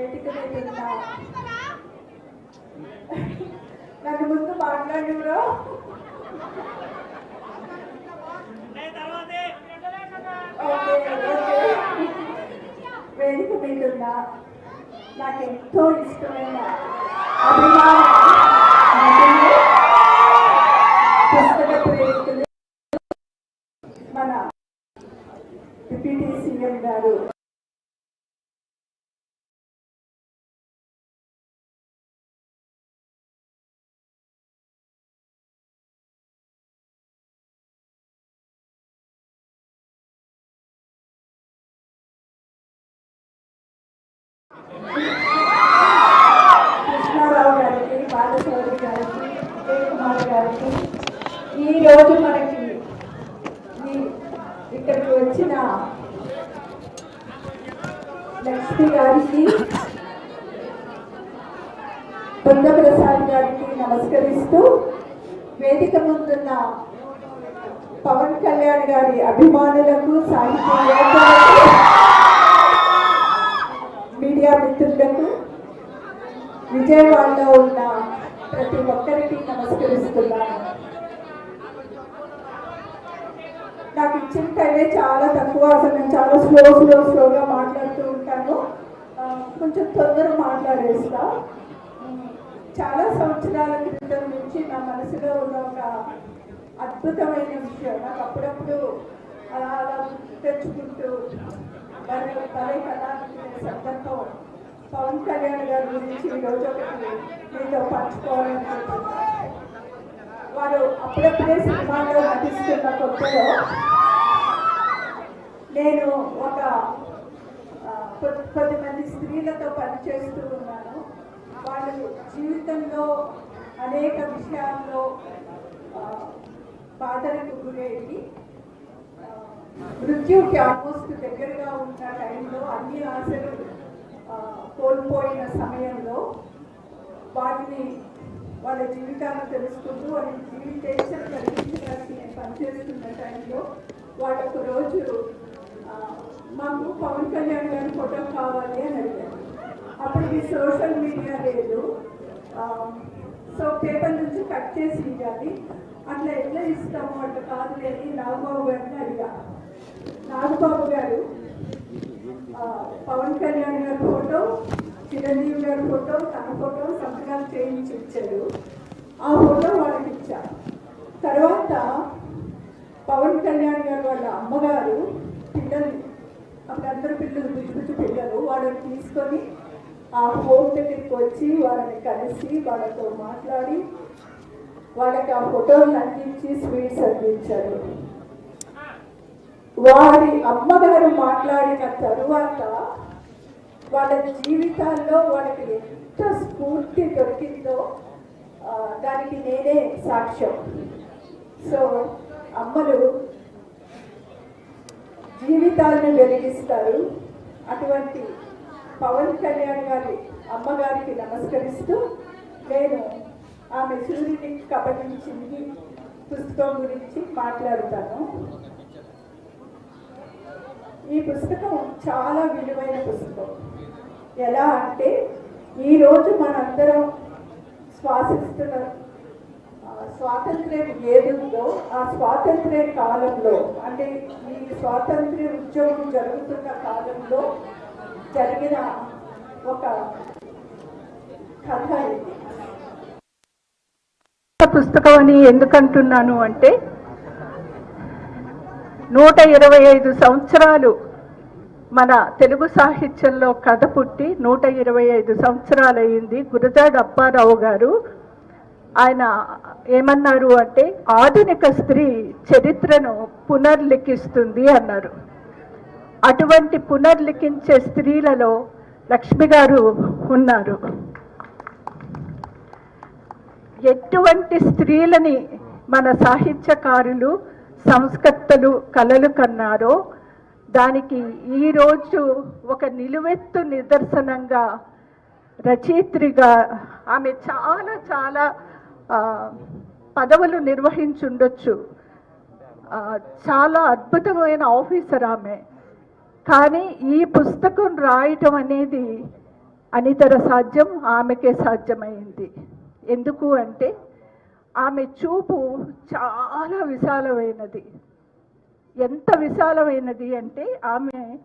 వేదిక మీద నన్ను ముందు మాట్లాడి బ్రో. Okay okay. వేదిక మీద నాకు ఎంతో ఇష్టమైన అభిమాన నటులు, పుస్తక ప్రేమికులు మన డిప్యూటీ సీఎం గారు కృష్ణారావు గారికి బాలచౌరి గారికి విజయ్ కుమార్ గారికి ఈ రోజు మనకి ఇక్కడికి వచ్చిన లక్ష్మి గారికి బృందప్రసాద్ గారికి నమస్కరిస్తూ వేదిక ముందున్న పవన్ కళ్యాణ్ గారి అభిమానులకు సాహిత్య మీడియా మిత్రులకు విజయవాడలో ఉన్న ప్రతి ఒక్కరికి నమస్కరిస్తున్నాను. నాకు ఇచ్చిన చాలా తక్కువ. అసలు నేను చాలా స్లో స్లో స్లోగా మాట్లాడుతూ ఉంటాను. కొంచెం తొందర మాట్లాడేస్తా. చాలా సంవత్సరాల క్రితం నుంచి నా మనసులో ఉన్న ఒక అద్భుతమైన విషయం. నాకు అప్పుడప్పుడు అలా అలా తెచ్చుకుంటూ భలే భలే కదా సందర్భం. పవన్ కళ్యాణ్ గారి గురించి ఈరోజు ఒకటి మీతో పంచుకోవాలనుకుంటున్నాను వారు అప్పుడప్పుడే సినిమాలో నటిస్తున్న కొత్తలో నేను ఒక కొద్ది మంది స్త్రీలతో పనిచేస్తూ ఉన్నాను. వాళ్ళు జీవితంలో అనేక విషయాల్లో బాధలకు గురయ్యి మృత్యుకి ఆల్మోస్ట్ దగ్గరగా ఉన్న టైంలో అన్ని ఆశలు కోల్పోయిన సమయంలో వాటిని వాళ్ళ జీవితాన్ని తెలుసుకుంటూ వాళ్ళ జీవితేషన్ కలిగించడానికి నేను పనిచేస్తున్న టైంలో వాళ్ళొక రోజు మాకు పవన్ కళ్యాణ్ గారి ఫోటో కావాలి అని అడిగారు. అప్పటికి సోషల్ మీడియా లేదు. సో పేపర్ నుంచి కట్ చేసి ఇవ్వాలి. అట్లా ఎట్లా ఇస్తాము? అట్లా కాదు లేని నాగబాబు గారిని అడిగా. నాగబాబు గారు పవన్ కళ్యాణ్ గారి ఫోటో చిరంజీవి గారి ఫోటో తన ఫోటో సంతకాలు చేయించి ఇచ్చారు. ఆ ఫోటో వాళ్ళకి ఇచ్చారు. తర్వాత పవన్ కళ్యాణ్ గారు వాళ్ళ అమ్మగారు పిల్లలు అప్పుడు అందరు పిల్లలు పిచ్చి పిచ్చి పిల్లలు వాళ్ళని తీసుకొని ఆ హోమ్ దగ్గరికి వచ్చి వాళ్ళని కలిసి వాళ్ళతో మాట్లాడి వాళ్ళకి ఆ ఫోటోలు అందించి స్వీట్స్ అందించారు. వారి అమ్మగారు మాట్లాడిన తరువాత వాళ్ళ జీవితాల్లో వాళ్ళకి ఎంత స్ఫూర్తి దొరికిందో దానికి నేనే సాక్ష్యం. సో అమ్మలు జీవితాలను వెలిగిస్తారు. అటువంటి పవన్ కళ్యాణ్ గారి అమ్మగారికి నమస్కరిస్తూ నేను ఆమె సూర్యుని కబలించింది పుస్తకం గురించి మాట్లాడుతాను. ఈ పుస్తకం చాలా విలువైన పుస్తకం. ఎలా అంటే ఈరోజు మనందరం శ్వాసిస్తున్న స్వాతంత్ర్యం ఏదుందో ఆ స్వాతంత్ర్య కాలంలో అంటే ఈ స్వాతంత్ర్య ఉద్యోగం జరుగుతున్న కాలంలో జరిగిన ఒక కథ ఇది. పుస్తకం అని ఎందుకంటున్నాను అంటే నూట ఇరవై ఐదు సంవత్సరాలు మన తెలుగు సాహిత్యంలో కథ పుట్టి నూట ఇరవై ఐదు సంవత్సరాలు అయింది గురజాడ అప్పారావు గారు. ఆయన ఏమన్నారు అంటే ఆధునిక స్త్రీ చరిత్రను పునర్లిఖిస్తుంది అన్నారు. అటువంటి పునర్లిఖించే స్త్రీలలో లక్ష్మి గారు ఉన్నారు. ఎటువంటి స్త్రీలని మన సాహిత్యకారులు సంస్కర్తలు కలలు కన్నారో దానికి ఈరోజు ఒక నిలువెత్తు నిదర్శనంగా రచయిత్రిగా ఆమె చాలా చాలా పదవులు నిర్వహించుండొచ్చు. చాలా అద్భుతమైన ఆఫీసర్ ఆమె. కానీ ఈ పుస్తకం రాయటం అనేది అనితర సాధ్యం ఆమెకే సాధ్యమైంది. ఎందుకు అంటే ఆమె చూపు చాలా విశాలమైనది. ఎంత విశాలమైనది అంటే ఆమె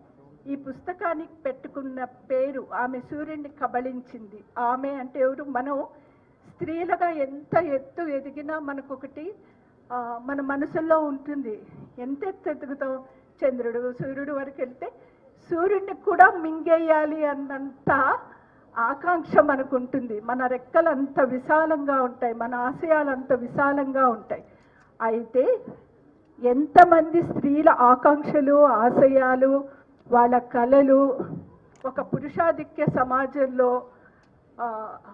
ఈ పుస్తకానికి పెట్టుకున్న పేరు ఆమె సూర్యుడిని కబళించింది. ఆమె అంటే ఎవరు? మనం స్త్రీలుగా ఎంత ఎత్తు ఎదిగినా మనకొకటి మన మనసుల్లో ఉంటుంది. ఎంత ఎత్తు ఎదుగుతాం? చంద్రుడు సూర్యుడు వరకు వెళ్తే సూర్యుడిని కూడా మింగేయాలి అన్నంత ఆకాంక్ష మనకు ఉంటుంది మన రెక్కలు అంత విశాలంగా ఉంటాయి. మన ఆశయాలు అంత విశాలంగా ఉంటాయి. అయితే ఎంతమంది స్త్రీల ఆకాంక్షలు ఆశయాలు వాళ్ళ కళలు ఒక పురుషాధిక్య సమాజంలో